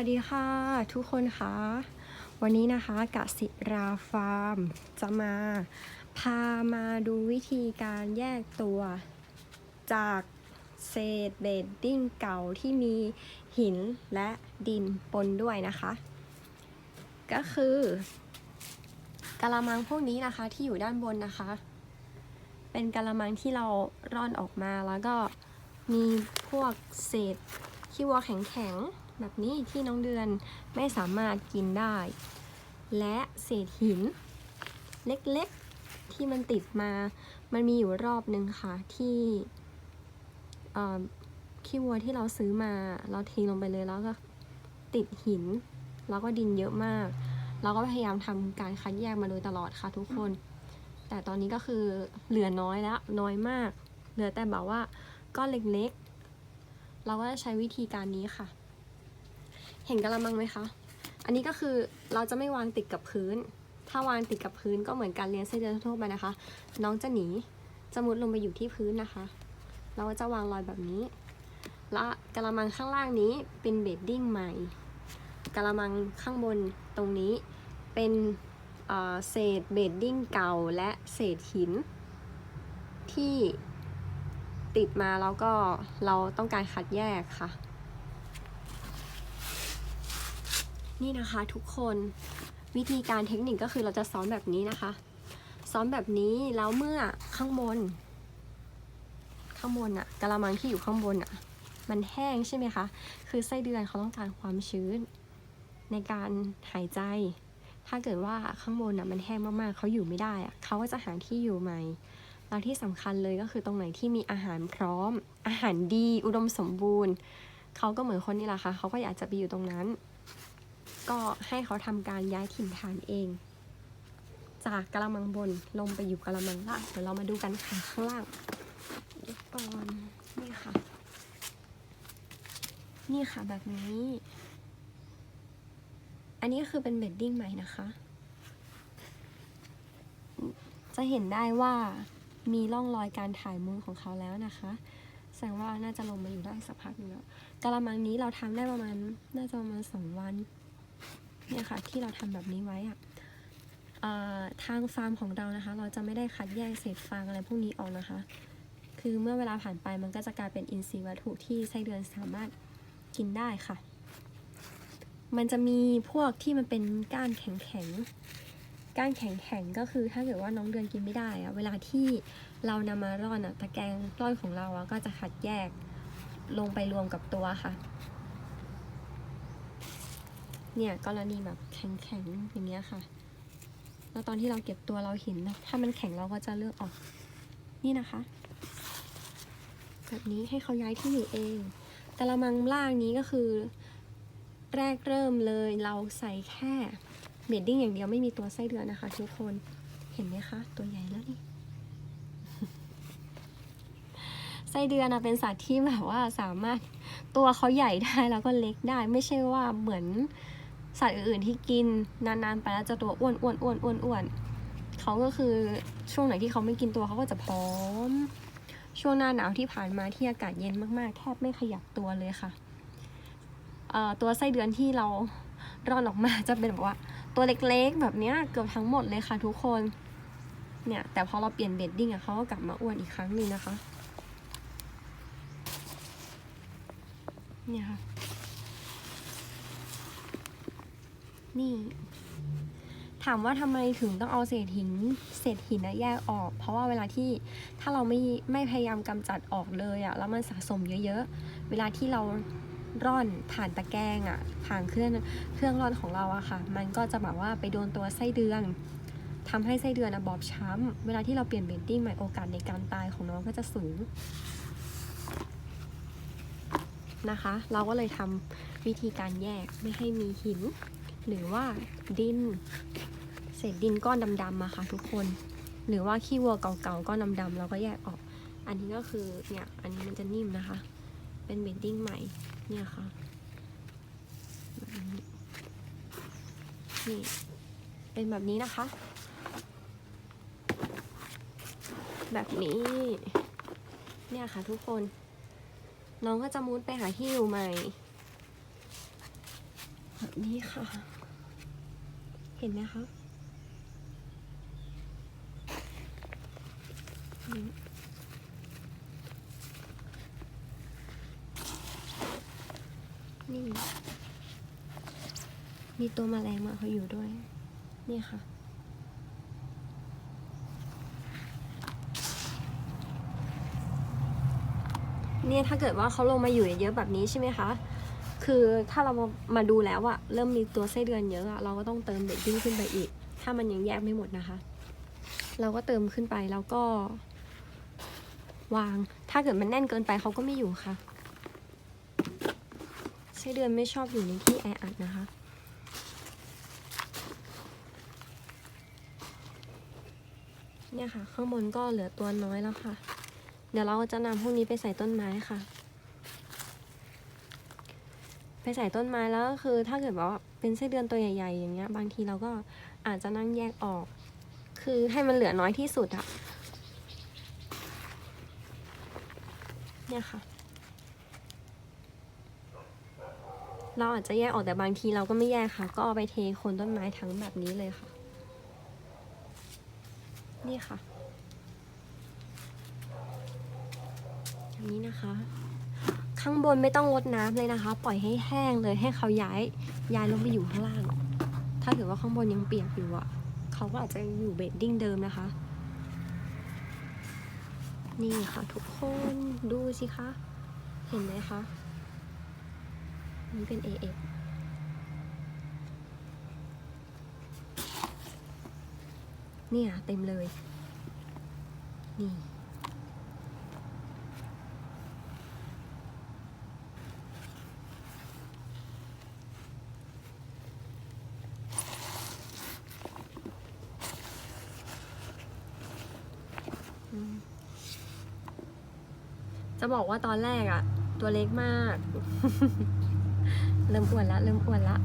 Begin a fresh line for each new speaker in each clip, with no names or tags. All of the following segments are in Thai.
วัสดีค่ะ ทุกคนคะวันนี้นะคะกสิราฟาร์ม จะมา พามาดูวิธีการแยกตัว จากเศษเบดดิ้งเก่าที่มีหินและดินปนด้วยนะคะ ก็คือกะละมังพวกนี้นะคะที่อยู่ด้านบนนะคะ เป็นกะละมังที่เราร่อนออกมาแล้วก็มีพวกเศษขี้วัวแข็งๆ แบบนี้ที่น้องเดือนไม่สามารถกินได้ และเศษหิน เล็กๆที่มันติดมา มันมีอยู่รอบนึงค่ะที่ขี้วัวที่เราซื้อมาเราทิ้งลงไปเลยแล้วก็ติดหิน แล้วก็ดินเยอะมาก เราก็พยายามทำการคัดแยกมาโดยตลอดค่ะทุกคน แต่ตอนนี้ก็คือเหลือน้อยแล้วน้อยมาก เหลือแต่แบบว่าก้อนเล็กๆ เราก็จะใช้วิธีการนี้ค่ะ เห็นกระมังไหมคะ อันนี้ก็คือเราจะไม่วางติดกับพื้น ถ้าวางติดกับพื้นก็เหมือนการเลี้ยงไส้เดือนทั่วไปนะคะ น้องจะหนีจะมุดลงไปอยู่ที่พื้นนะคะ เราก็จะวางรอยแบบนี้ และกระมังข้างล่างนี้เป็นเบดดิ้งใหม่กระมังข้างบนตรงนี้เป็นเอ่อเศษเบดดิ้งเก่าและเศษหิน ที่ติดมาแล้วก็เราต้องการคัดแยกค่ะ นี่นะคะทุกคนวิธีการเทคนิคก็คือเราจะซ้อมแบบนี้นะคะ ซ้อมแบบนี้แล้วเมื่อข้างบน ข้างบนอะกระมังที่อยู่ข้างบนอะมันแห้งใช่ไหมคะ คือไส้เดือนเขาต้องการความชื้น ในการหายใจ ถ้าเกิดว่าข้างบนอะมันแห้งมากๆเขาอยู่ไม่ได้อะเขาก็จะหาที่อยู่ใหม่แล้วที่สำคัญเลยก็คือตรงไหนที่มีอาหารพร้อม อาหารดี อุดมสมบูรณ์เขาก็เหมือนคนนี่แหละค่ะเขาก็อยากจะไปอยู่ตรงนั้น ก็ให้เขาทำการย้ายถิ่นฐานเอง จากกระมังบนลงไปอยู่กระมังล่างเดี๋ยวเรามาดูกันค่ะข้างล่างเดี๋ยวก่อนนี่ค่ะ นี่ค่ะแบบนี้ อันนี้คือเป็นเบดดิ้งใหม่นะคะ จะเห็นได้ว่ามีร่องรอยการถ่ายมูลของเขาแล้วนะคะแสดงว่าน่าจะลงมาอยู่ได้สักพักนึงแล้วกะละมังนี้เราทำได้ประมาณน่าจะประมาณสองวัน เนี่ยค่ะที่เราทำแบบนี้ไว้อะทางฟาร์มของเรานะคะ เราจะไม่ได้คัดแยกเศษฟางอะไรพวกนี้ออกนะคะ คือเมื่อเวลาผ่านไปมันก็จะกลายเป็นอินทรีย์วัตถุที่ไส้เดือนสามารถกินได้ค่ะ มันจะมีพวกที่มันเป็นก้านแข็งๆ ก้านแข็งๆ ก็คือถ้าเกิดว่าน้องเดือนกินไม่ได้อะเวลาที่เรานำมาร่อนอะตะแกรงร่อนของเราอะก็จะคัดแยกลงไปรวมกับตัวค่ะ เนี่ยกรณีแบบแข็งๆอย่างเงี้ยค่ะ แล้วตอนที่เราเก็บตัวเราเห็นนะถ้ามันแข็งเราก็จะเลือกออก นี่นะคะ แบบนี้ให้เขาย้ายที่อยู่เอง แต่ละมังล่างนี้ก็คือ แรกเริ่มเลยเราใส่แค่เบดดิ้งอย่างเดียวไม่มีตัวไส้เดือนนะคะ ทุกคนเห็นไหมคะ ตัวใหญ่แล้วนี่ไส้เดือนอะเป็นสัตว์ที่แบบว่าสามารถตัวเขาใหญ่ได้แล้วก็เล็กได้ ไม่ใช่ว่าเหมือน สัตว์อื่นๆที่กินนานๆไปแล้วจะตัวอ้วนอ้วนอ้วนอ้วนอ้วนเขาก็คือช่วงไหนที่เขาไม่กินตัวเขาก็จะพร้อม ช่วงหน้าหนาวที่ผ่านมาที่อากาศเย็นมากๆ แทบไม่ขยับตัวเลยค่ะเอ่อตัวไส้เดือนที่เราร่อนออกมาจะเป็นแบบว่า ตัวเล็กๆ แบบเนี้ยเกือบทั้งหมดเลยค่ะทุกคนเนี่ยแต่พอเราเปลี่ยนเบดดิ้งอะเขาก็กลับมาอ้วนอีกครั้งหนึ่งนะคะ เนี่ยค่ะ นี่ ถามว่าทำไมถึงต้องเอาเศษหิน เศษหินนะแยกออก เพราะว่าเวลาที่ถ้าเราไม่ไม่พยายามกำจัดออกเลยอะแล้วมันสะสมเยอะๆ เวลาที่เราร่อนผ่านตะแกรงอะผ่านเครื่องเครื่องร่อนของเราอะค่ะ มันก็จะแบบว่าไปโดนตัวไส้เดือนทำให้ไส้เดือนอะบอบช้ำเวลาที่เราเปลี่ยนเบดดิ้งใหม่โอกาสในการตายของน้องก็จะสูงนะคะ เราก็เลยทำวิธีการแยกไม่ให้มีหิน หรือว่าดิน เศษดินก้อนดำๆมาค่ะทุกคน หรือว่าขี้วัวเก่าๆก้อนดำๆเราก็แยกออก อันนี้ก็คือเนี่ยอันนี้มันจะนิ่มนะคะ เป็นเบดดิ้งใหม่เนี่ยค่ะนี้นี่เป็นแบบนี้นะคะ แบบนี้ เนี่ยค่ะทุกคน น้องก็จะมุดไปหาที่อยู่ใหม่ แบบนี้ค่ะ เห็นไหมคะนี่ มีตัวมแมลงมาเขาอยู่ด้วย นี่ค่ะ เนี่ยถ้าเกิดว่าเขาลงมาอยู่เยอะๆแบบนี้ใช่ไหมคะ คือถ้าเรามามาดูแล้วอะเริ่มมีตัวไส้เดือนเยอะอะเราก็ต้องเติมเบดดิ้งขึ้นไปอีก ถ้ามันยังแยกไม่หมดนะคะ เราก็เติมขึ้นไปแล้วก็ วาง ถ้าเกิดมันแน่นเกินไปเขาก็ไม่อยู่ค่ะไส้เดือนไม่ชอบอยู่ในที่แออัดนะคะเนี่ยค่ะ ข้างบนก็เหลือตัวน้อยแล้วค่ะ เดี๋ยวเราจะนำพวกนี้ไปใส่ต้นไม้ค่ะ ไปใส่ต้นไม้แล้วก็คือถ้าเกิดว่าเป็นไส้เดือนตัวใหญ่ ๆ อย่างเงี้ย บางทีเราก็อาจจะนั่งแยกออก คือให้มันเหลือน้อยที่สุดอะเนี่ยค่ะ เราอาจจะแยกออกแต่บางทีเราก็ไม่แยกค่ะ ก็เอาไปเทคนต้นไม้ทั้งแบบนี้เลยค่ะ นี่ค่ะ อย่างนี้นะคะ ข้างบนไม่ต้องรดน้ำเลยนะคะ ปล่อยให้แห้งเลยให้เขาย้ายย้ายลงไปอยู่ข้างล่าง ถ้าเกิดว่าข้างบนยังเปียกอยู่อะเขาก็อาจจะอยู่เบดดิ้งเดิมนะคะ นี่ค่ะทุกคนดูสิคะ เห็นไหมคะนี่เป็น AF เนี่ยเต็มเลย นี่ จะบอกว่าตอนแรกอะตัวเล็กมาก เริ่มอ้วนละเริ่มอ้วนละ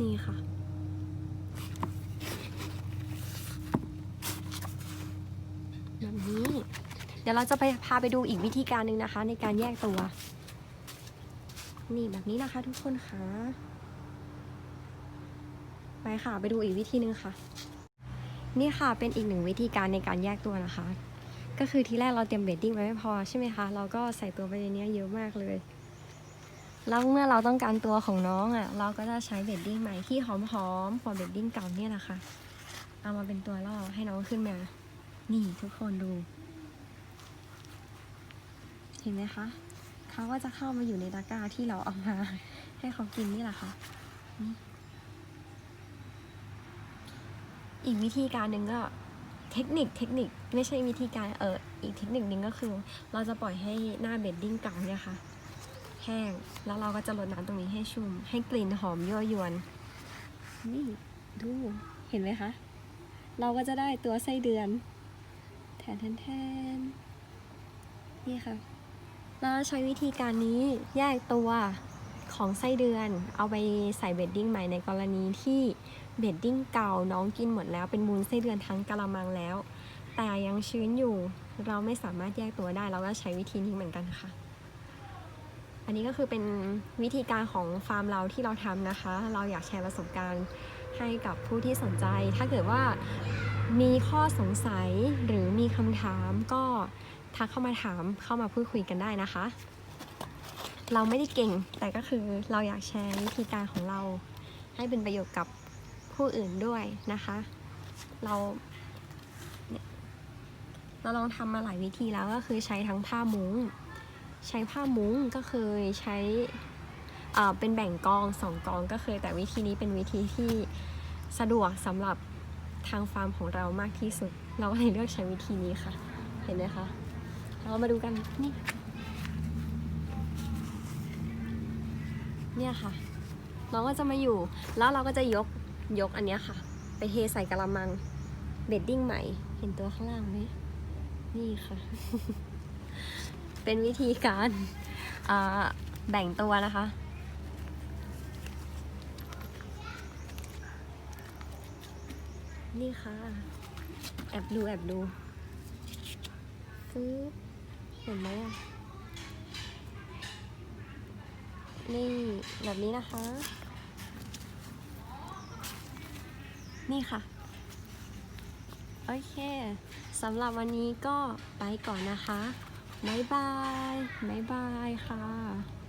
นี่ค่ะ แบบนี้ เดี๋ยวเราจะไปพาไปดูอีกวิธีการหนึ่งนะคะ ในการแยกตัว นี่แบบนี้นะคะทุกคนคะ ไปค่ะ ไปดูอีกวิธีหนึ่งค่ะ นี่ค่ะเป็นอีกหนึ่งวิธีการในการแยกตัวนะคะ ก็คือทีแรกเราเตรียมเบดดิ้งไว้ไม่พอใช่ไหมคะ เราก็ใส่ตัวไปในนี้เยอะมากเลยแล้วเมื่อเราต้องการตัวของน้องอะ่ะ เราก็จะใช้เบดดิ้งใหม่ที่หอมๆกว่าเบดดิ้งเก่าเนี่ยแหละคะ เอามาเป็นตัวล่อให้น้องขึ้นมา นี่ทุกคนดู เห็นไหมคะเขาก็จะเข้ามาอยู่ในตะกร้าที่เราเอามา ให้เขากินนี่แหละค่ะนี่ อีกวิธีการหนึ่งก็เทคนิคเทคนิคไม่ใช่วิธีการเอออีกเทคนิคนึงก็คือ เราจะปล่อยให้หน้าเบดดิ้งเก่าเนี่ยค่ะ แห้งแล้วเราก็จะรดน้ำตรงนี้ให้ชุ่ม ให้กลิ่นหอมยั่วยวนนี่ดูเห็นไหมคะ เราก็จะได้ตัวไส้เดือน แทนแทนแทนนี่ค่ะเราใช้วิธีการนี้แยกตัวของไส้เดือน เอาไปใส่เบดดิ้งใหม่ในกรณีที่ เบดดิ้งเก่าน้องกินหมดแล้วเป็นมูลไส้เดือนทั้งกะละมังแล้ว แต่ยังชื้นอยู่เราไม่สามารถแยกตัวได้ เราก็ใช้วิธีนี้เหมือนกันค่ะ อันนี้ก็คือเป็นวิธีการของฟาร์มเราที่เราทำนะคะ เราอยากแชร์ประสบการณ์ให้กับผู้ที่สนใจ ถ้าเกิดว่ามีข้อสงสัยหรือมีคำถามก็ทักเข้ามาถามเข้ามาพูดคุยกันได้นะคะ เราไม่ได้เก่งแต่ก็คือเราอยากแชร์วิธีการของเราให้เป็นประโยชน์กับ ผู้อื่นด้วยนะคะ เราเราลองทำมาหลายวิธีแล้วก็คือใช้ทั้งผ้ามุ้ง ใช้ผ้ามุ้งก็เคยใช้อ่าเป็นแบ่งกองสองกองก็เคย แต่วิธีนี้เป็นวิธีที่สะดวกสำหรับทางฟาร์มของเรามากที่สุด เราเลยเลือกใช้วิธีนี้ค่ะ เห็นไหมคะ เรามาดูกันนี่เนี่ยค่ะ เราก็จะมาอยู่แล้วเราก็จะยก ยกอันนี้ค่ะ ไปเทใส่กระมังเบดดิ้งใหม่ เห็นตัวข้างล่างไหมนี่ค่ะ เป็นวิธีการแบ่งตัวนะคะ นี่ค่ะ แอบดูแอบดูซื้อเห็นไหมนี่แบบนี้นะคะ นี่ค่ะ โอเคสำหรับวันนี้ก็ไปก่อนนะคะ บ๊ายบาย บ๊ายบายค่ะ